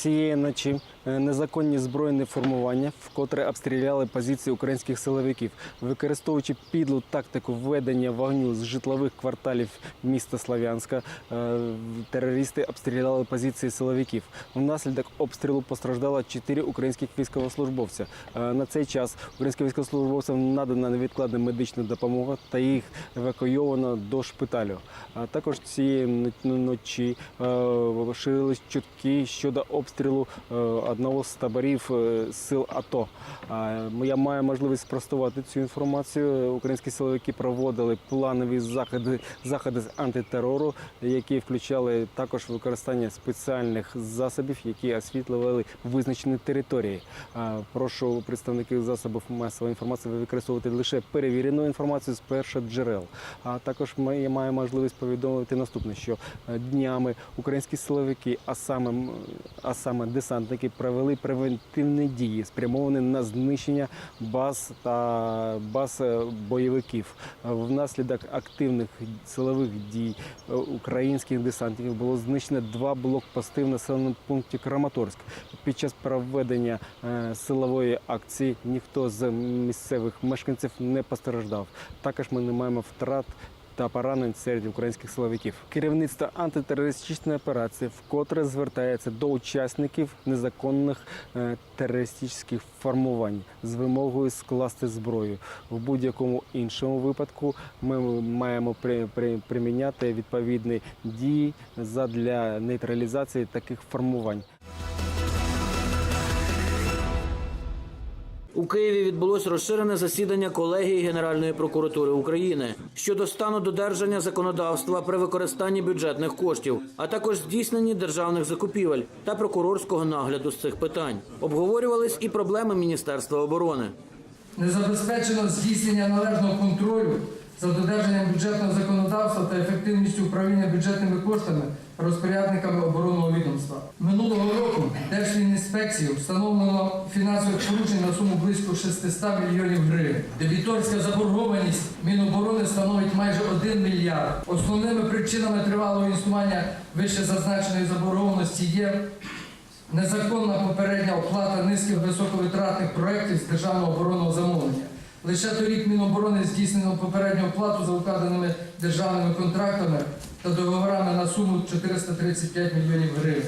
Цієї ночі незаконні збройні формування вкотре обстріляли позиції українських силовиків, використовуючи підлу тактику ведення вогню з житлових кварталів міста Слов'янська. е, Терористи обстріляли позиції силовиків. Внаслідок обстрілу постраждало чотири українських військовослужбовця. Е, На цей час українським військовослужбовцям надана невідкладна медична допомога та їх евакуйовано до шпиталю. А також цієї ночі е, ширились чутки щодо обстрілу е, одного з таборів е, сил АТО. Я маю можливість спростувати цю інформацію. Українські силовики проводили планові заходи, заходи з антитерору, які включали також використання спеціальних засобів, які освітлювали визначені території. Прошу представників засобів масової інформації використовувати лише перевірену інформацію з перших джерел. А також ми маю можливість повідомити наступне, що е, днями українські силовики, а саме а саме десантники, провели превентивні дії, спрямовані на знищення баз та баз е, бойовиків. Внаслідок активних силових дій е, українських десантників було знищено два блокпости в населеному пункті Краматорськ. Під час проведення е, силової акції ніхто з місцевих мешканців не постраждав. Також ми не маємо втрат. Та поранень серед українських силовиків. Керівництво антитерористичної операції вкотре звертається до учасників незаконних е, терористичних формувань з вимогою скласти зброю. В будь-якому іншому випадку ми маємо при, при, приміняти відповідні дії задля нейтралізації таких формувань. У Києві відбулось розширене засідання колегії Генеральної прокуратури України щодо стану додержання законодавства при використанні бюджетних коштів, а також здійсненні державних закупівель та прокурорського нагляду з цих питань. Обговорювались і проблеми Міністерства оборони. не забезпечено здійснення належного контролю за додержанням бюджетного законодавства та ефективністю управління бюджетними коштами розпорядниками оборонного відомства. Минулого року Держфінінспекцією встановлено фінансових порушень на суму близько 600 мільйонів гривень. Дебіторська заборгованість Міноборони становить майже 1 мільярд. Основними причинами тривалого існування вище зазначеної заборгованості є Незаконна попередня оплата низки високовитратних проєктів з державного оборонного замовлення. Лише торік Міноборони здійснено попередню оплату за укладеними державними контрактами та договорами на суму 435 мільйонів гривень.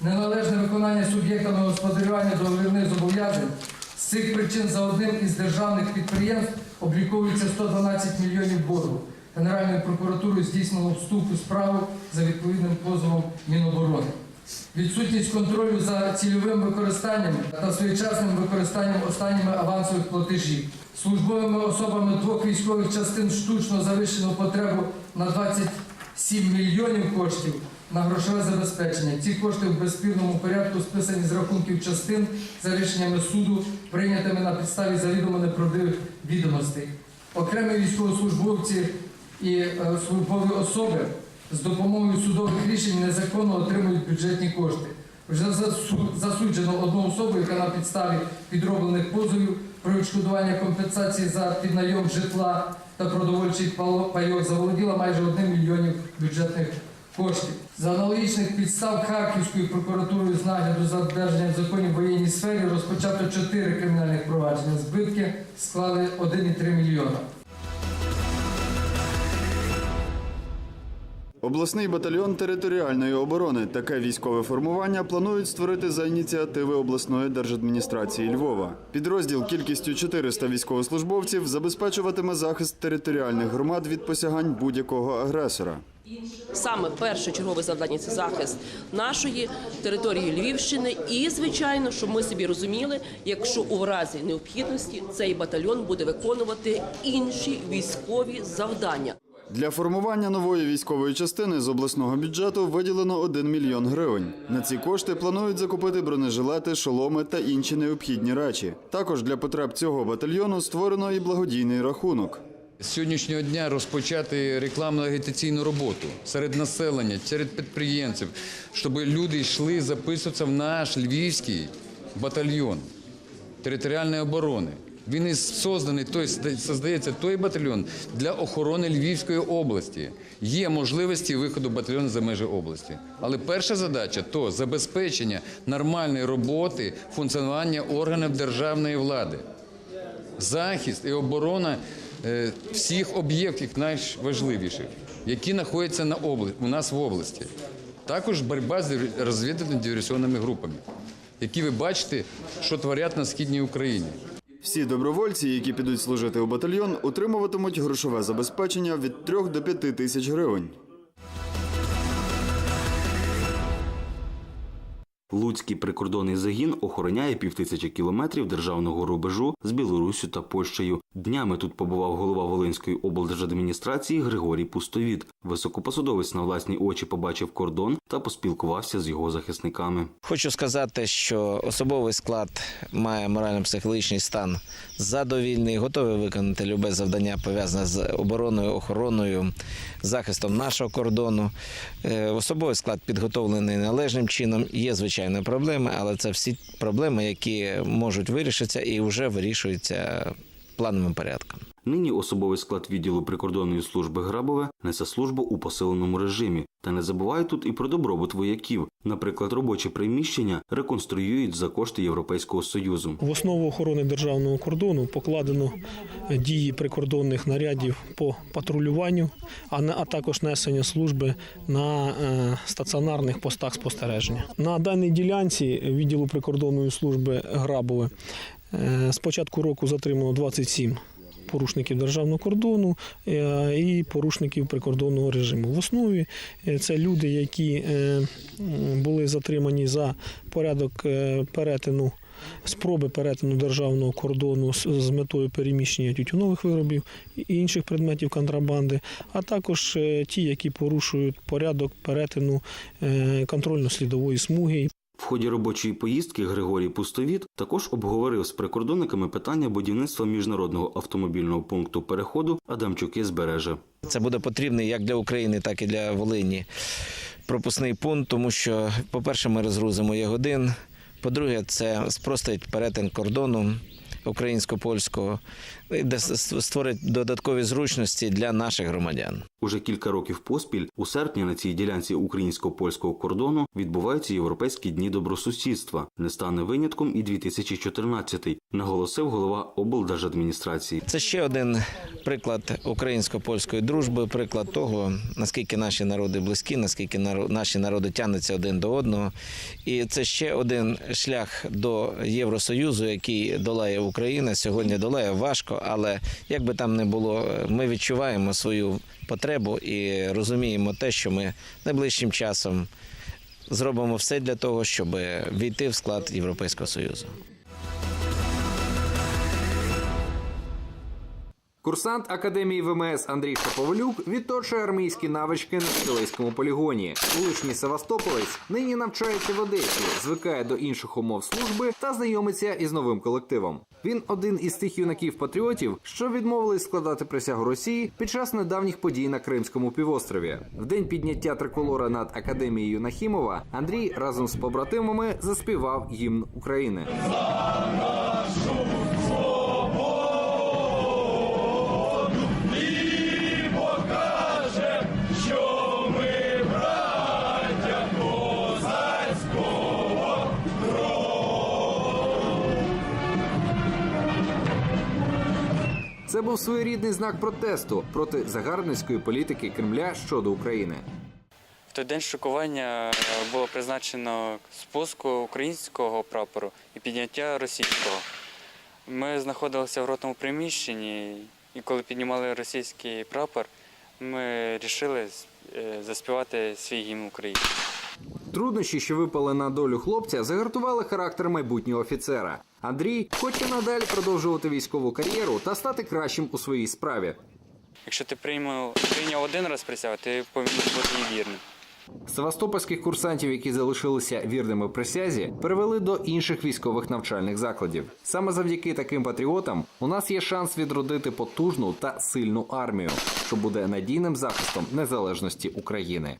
Неналежне виконання суб'єктами господарювання договірних зобов'язань з цих причин за одним із державних підприємств обліковується 112 мільйонів боргу. Генеральною прокуратурою здійснено вступ у справу за відповідним позовом Міноборони. Відсутність контролю за цільовим використанням та своєчасним використанням останніми авансових платежів. Службовими особами двох військових частин штучно завищено потребу на 27 мільйонів коштів на грошове забезпечення. Ці кошти в безспірному порядку списані з рахунків частин за рішеннями суду, прийнятими на підставі завідомо неправдивих відомостей. Окремі військовослужбовці і е, службові особи з допомогою судових рішень незаконно отримують бюджетні кошти. Вже засуджено одну особу, яка на підставі підроблених позовів про відшкодування компенсації за піднайом житла та продовольчих пайок заволоділа майже одним мільйонів бюджетних коштів. За аналогічних підстав Харківською прокуратурою з нагляду за додержанням законів в воєнній сфері розпочато чотири кримінальних провадження. Збитки склали 1,3 мільйона. Обласний батальйон територіальної оборони таке військове формування планують створити за ініціативи обласної держадміністрації Львова. Підрозділ кількістю 400 військовослужбовців забезпечуватиме захист територіальних громад від посягань будь-якого агресора. Саме перше чергове завдання це захист нашої території Львівщини. І звичайно, щоб ми собі розуміли, якщо у разі необхідності цей батальйон буде виконувати інші військові завдання. Для формування нової військової частини з обласного бюджету виділено 1 мільйон гривень. На ці кошти планують закупити бронежилети, шоломи та інші необхідні речі. Також для потреб цього батальйону створено і благодійний рахунок. З сьогоднішнього дня розпочати рекламно-агітаційну роботу серед населення, серед підприємців, щоб люди йшли записуватися в наш львівський батальйон територіальної оборони. Він і созданий, той создається той батальйон для охорони Львівської області. Є можливості виходу батальйону за межі області. Але перша задача то забезпечення нормальної роботи, функціонування органів державної влади, захист і оборона е, всіх об'єктів найважливіших, які знаходяться на обла- у нас в області. Також боротьба з розвідувально-диверсійними групами, які ви бачите, що творять на східній Україні. Всі добровольці, які підуть служити у батальйон, отримуватимуть грошове забезпечення від 3 до 5 тисяч гривень. Луцький прикордонний загін охороняє півтисячі кілометрів державного рубежу з Білоруссю та Польщею. Днями тут побував голова Волинської облдержадміністрації Григорій Пустовіт. Високопосадовець на власні очі побачив кордон та поспілкувався з його захисниками. Хочу сказати, що особовий склад має морально-психологічний стан задовільний, готовий виконати любе завдання пов'язане з обороною, охороною, захистом нашого кордону. Е, Особовий склад підготовлений належним чином. Є звичайно проблеми, але це всі проблеми, які можуть вирішитися і вже вирішуються плановим порядком. Нині особовий склад відділу прикордонної служби Грабове несе службу у посиленому режимі. Та не забуває тут і про добробут вояків. Наприклад, робочі приміщення реконструюють за кошти Європейського союзу. В основу охорони державного кордону покладено дії прикордонних нарядів по патрулюванню, а не- а також несення служби на е, стаціонарних постах спостереження. На даній ділянці відділу прикордонної служби Грабове з початку року затримано 27 порушників державного кордону е, і порушників прикордонного режиму. В основі е, це люди, які е, були затримані за порядок е, перетину. Спроби перетину державного кордону з- метою переміщення тютюнових виробів і інших предметів контрабанди, а також е, ті, які порушують порядок перетину е, контрольно-слідової смуги В ході робочої поїздки Григорій Пустовіт також обговорив з прикордонниками питання будівництва міжнародного автомобільного пункту переходу Адамчуки збереже. Це буде потрібний як для України, так і для Волині пропускний пункт, тому що, по-перше, ми розгрузимо є годин. По-друге, це спростить перетин кордону українсько-польського, де створить додаткові зручності для наших громадян. Уже кілька років поспіль у серпні на цій ділянці українсько-польського кордону відбуваються європейські дні добросусідства. Не стане винятком і 2014-й, наголосив голова облдержадміністрації. Це ще один приклад українсько-польської дружби, приклад того, наскільки наші народи близькі, наскільки наші народи тягнуться один до одного. І це ще один шлях до Євросоюзу, який долає Україна. Сьогодні долає важко, але як би там не було, ми відчуваємо свою потребу і розуміємо те, що ми найближчим часом зробимо все для того, щоб війти в склад Європейського Союзу. Курсант академії ВМС Андрій Шаповалюк відточує армійські навички на стрілецькому полігоні. Колишній Севастополець нині навчається в Одесі, звикає до інших умов служби та знайомиться із новим колективом. Він один із тих юнаків-патріотів, що відмовились складати присягу Росії під час недавніх подій на Кримському півострові. В день підняття триколора над академією Нахімова Андрій разом з побратимами заспівав гімн України. Це був своєрідний знак протесту проти загарбницької політики Кремля щодо України. В той день шокування е, було призначено спуску українського прапору і підняття російського. Ми знаходилися в ротному приміщенні, і коли піднімали російський прапор, ми вирішили заспівати свій гімн України. Труднощі, що випали на долю хлопця, загартували характер майбутнього офіцера. Андрій хоче надалі продовжувати військову кар'єру та стати кращим у своїй справі. Якщо ти прийняв один раз присягу, ти повинен бути і вірним. Севастопольських курсантів, які залишилися вірними присязі, перевели до інших військових навчальних закладів. Саме завдяки таким патріотам у нас є шанс відродити потужну та сильну армію, що буде надійним захистом незалежності України.